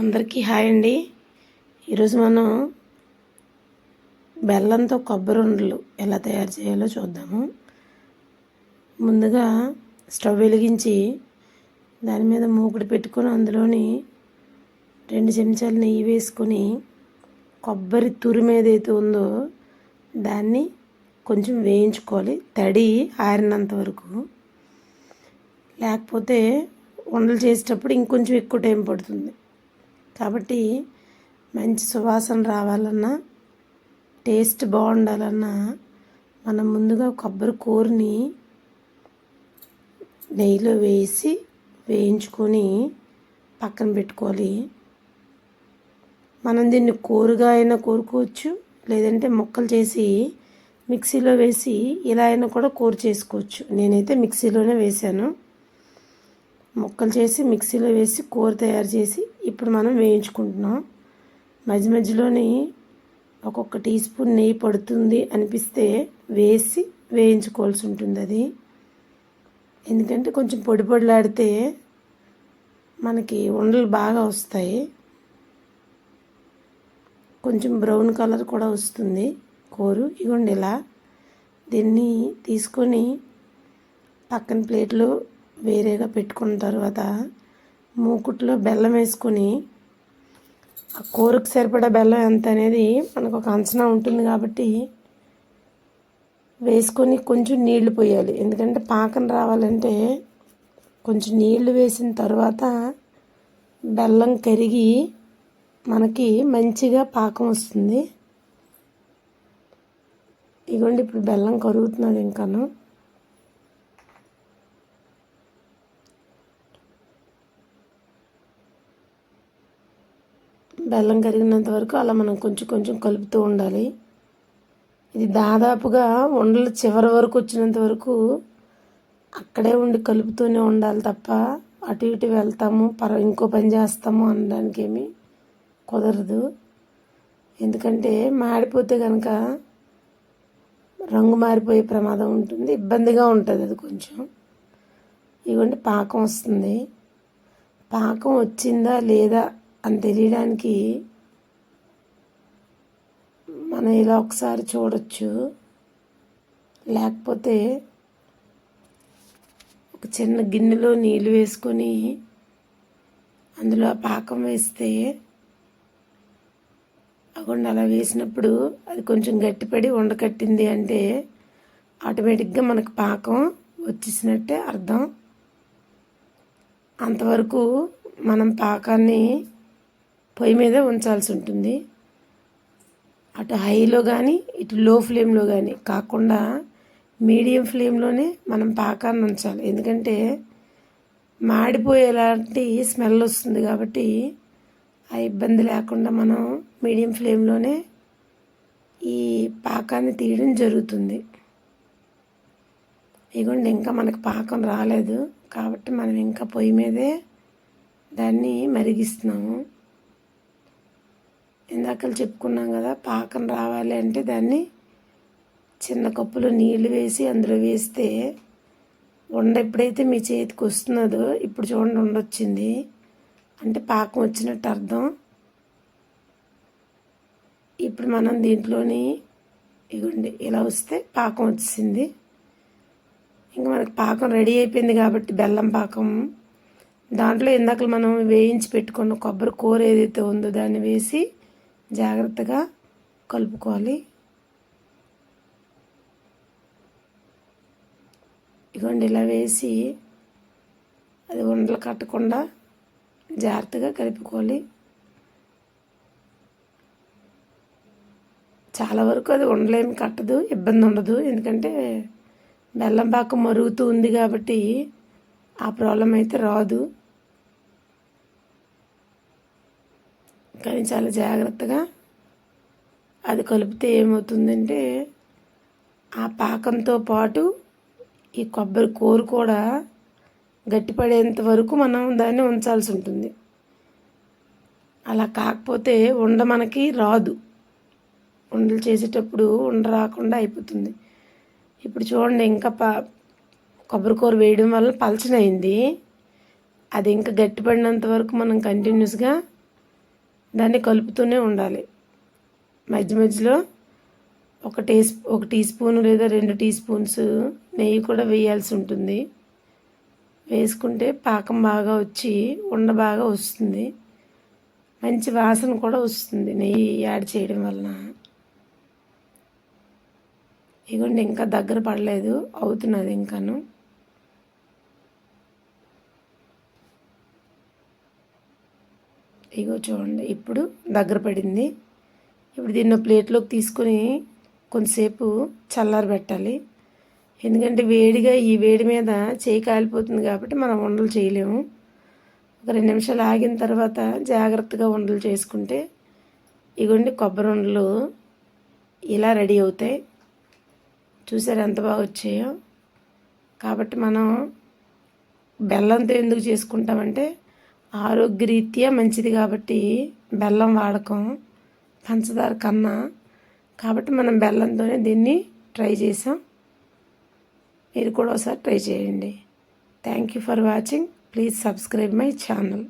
అందరికీ హాయ్ అండి. ఈరోజు మనం బెల్లంతో కొబ్బరి ఉండలు ఎలా తయారు చేయాలో చూద్దాము. ముందుగా స్టవ్ వెలిగించి దాని మీద మూకుడు పెట్టుకొని అందులోని రెండు చెంచాలు నెయ్యి వేసుకొని కొబ్బరి తురుము ఏదైతే ఉందో దాన్ని కొంచెం వేయించుకోవాలి. తడి ఆరినంత వరకు. లేకపోతే ఉండలు చేసేటప్పుడు ఇంకొంచెం ఎక్కువ టైం పడుతుంది. కాబట్టి మంచి సువాసన రావాలన్నా టేస్ట్ బాగుండాలన్నా మనం ముందుగా కొబ్బరి కూరని నెయ్యిలో వేసి వేయించుకొని పక్కన పెట్టుకోవాలి. మనం దీన్ని కూరగా అయినా కోరుకోవచ్చు లేదంటే ముక్కలు చేసి మిక్సీలో వేసి ఇలా అయినా కూడా కూర చేసుకోవచ్చు. నేనైతే మిక్సీలోనే వేసాను ముక్కలు చేసి మిక్సీలో వేసి కూర తయారు చేసి ఇప్పుడు మనం వేయించుకుంటున్నాం. మధ్య మధ్యలోని ఒక్కొక్క టీ స్పూన్ నెయ్యి పడుతుంది అనిపిస్తే వేసి వేయించుకోవాల్సి ఉంటుంది అది. ఎందుకంటే కొంచెం పొడి పొడిలాడితే మనకి ఉండలు బాగా వస్తాయి. కొంచెం బ్రౌన్ కలర్ కూడా వస్తుంది కూరు. ఇగోండి ఇలా దీన్ని తీసుకొని పక్కన ప్లేట్లో వేరేగా పెట్టుకున్న తర్వాత మూకుట్లో బెల్లం వేసుకొని ఆ కూరకు సరిపడా బెల్లం ఎంత అనేది మనకు ఒక అంచనా ఉంటుంది కాబట్టి వేసుకొని కొంచెం నీళ్ళు పోయాలి. ఎందుకంటే పాకం రావాలంటే కొంచెం నీళ్ళు వేసిన తర్వాత బెల్లం కరిగి మనకి మంచిగా పాకం వస్తుంది. ఇగోండి ఇప్పుడు బెల్లం కరుగుతున్నాడు ఇంకాను. బెల్లం కరిగినంత వరకు అలా మనం కొంచెం కొంచెం కలుపుతూ ఉండాలి. ఇది దాదాపుగా ఉండలు చివరి వరకు వచ్చినంత వరకు అక్కడే ఉండి కలుపుతూనే ఉండాలి తప్ప అటు ఇటు వెళ్తాము పర ఇంకో పని చేస్తాము అనడానికి ఏమీ కుదరదు. ఎందుకంటే మాడిపోతే కనుక రంగు మారిపోయే ప్రమాదం ఉంటుంది ఇబ్బందిగా ఉంటుంది అది కొంచెం. ఇవ్వండి పాకం వస్తుంది. పాకం వచ్చిందా లేదా అని తెలియడానికి మనం ఇలా ఒకసారి చూడొచ్చు. లేకపోతే ఒక చిన్న గిన్నెలో నీళ్ళు వేసుకొని అందులో పాకం వేస్తే అకుండా అలా వేసినప్పుడు అది కొంచెం గట్టిపడి ఉండకట్టింది అంటే ఆటోమేటిక్గా మనకు పాకం వచ్చేసినట్టే అర్థం. అంతవరకు మనం పాకాన్ని పొయ్యి మీద ఉంచాల్సి ఉంటుంది. అటు హైలో కానీ ఇటు లో ఫ్లేమ్లో కానీ కాకుండా మీడియం ఫ్లేమ్లోనే మనం పాకాన్ని ఉంచాలి. ఎందుకంటే మాడిపోయేలాంటి స్మెల్ వస్తుంది కాబట్టి ఆ ఇబ్బంది లేకుండా మనం మీడియం ఫ్లేమ్లోనే ఈ పాకాన్ని తీయడం జరుగుతుంది. ఇదిగోండి ఇంకా మనకు పాకం రాలేదు కాబట్టి మనం ఇంకా పొయ్యి మీదే దాన్ని మరిగిస్తున్నాము. ఇందాక చెప్పుకున్నాం కదా పాకం రావాలి అంటే దాన్ని చిన్న కప్పులో నీళ్ళు వేసి అందులో వేస్తే ఉండ ఎప్పుడైతే మీ చేతికి వస్తున్నదో ఇప్పుడు చూడండి ఉండొచ్చింది. అంటే పాకం వచ్చినట్టు అర్థం. ఇప్పుడు మనం దీంట్లోని ఇగోండి ఇలా వస్తే పాకం వచ్చింది ఇంకా మనకి పాకం రెడీ అయిపోయింది కాబట్టి బెల్లం పాకం. దాంట్లో ఇందాక మనం వేయించి పెట్టుకున్న కొబ్బరి కూర ఏదైతే ఉందో దాన్ని వేసి జాగ్రత్తగా కలుపుకోవాలి. ఇగోండి ఇలా వేసి అది ఉండలు కట్టకుండా జాగ్రత్తగా కలుపుకోవాలి. చాలా వరకు అది ఉండలేమి కట్టదు ఇబ్బంది ఉండదు. ఎందుకంటే బెల్లం పాకం మరుగుతూ ఉంది కాబట్టి ఆ ప్రాబ్లం అయితే రాదు. కానీ చాలా జాగ్రత్తగా అది కలిపితే ఏమవుతుందంటే ఆ పాకంతో పాటు ఈ కొబ్బరి కూర కూడా గట్టిపడేంత వరకు మనం దాన్ని ఉంచాల్సి ఉంటుంది. అలా కాకపోతే ఉండ మనకి రాదు. ఉండలు చేసేటప్పుడు ఉండ రాకుండా అయిపోతుంది. ఇప్పుడు చూడండి ఇంకా పా కొబ్బరి కూర వేయడం వల్ల పలచనైంది. అది ఇంకా గట్టిపడినంత వరకు మనం కంటిన్యూస్గా దాన్ని కలుపుతూనే ఉండాలి. మధ్య మధ్యలో ఒక టీ ఒక టీ స్పూన్ లేదా రెండు టీ స్పూన్స్ నెయ్యి కూడా వేయాల్సి ఉంటుంది. వేసుకుంటే పాకం బాగా వచ్చి ఉండ బాగా వస్తుంది. మంచి వాసన కూడా వస్తుంది నెయ్యి యాడ్ చేయడం వలన. ఇగోండి ఇంకా దగ్గర పడలేదు అవుతున్నది ఇంకాను. ఇగో చూడండి ఇప్పుడు దగ్గర పడింది. ఇప్పుడు దీన్ని ప్లేట్లోకి తీసుకొని కొంతసేపు చల్లారబెట్టాలి ఎందుకంటే వేడిగా ఈ వేడి మీద చేయి కాలిపోతుంది కాబట్టి మనం వండలు చేయలేము. ఒక రెండు నిమిషాలు ఆగిన తర్వాత జాగ్రత్తగా వండలు చేసుకుంటే ఇగోండి కొబ్బరి వండలు ఇలా రెడీ అవుతాయి. చూసారు ఎంత బాగా వచ్చాయో? కాబట్టి మనం బెల్లంతో ఎందుకు చేసుకుంటామంటే ఆరోగ్యరీత్యా మంచిది కాబట్టి బెల్లం వాడకం పంచదార కన్నా. కాబట్టి మనం బెల్లంతోనే దీన్ని ట్రై చేసాం మీరు కూడా ఒకసారి ట్రై చేయండి. Thank you for watching please subscribe my channel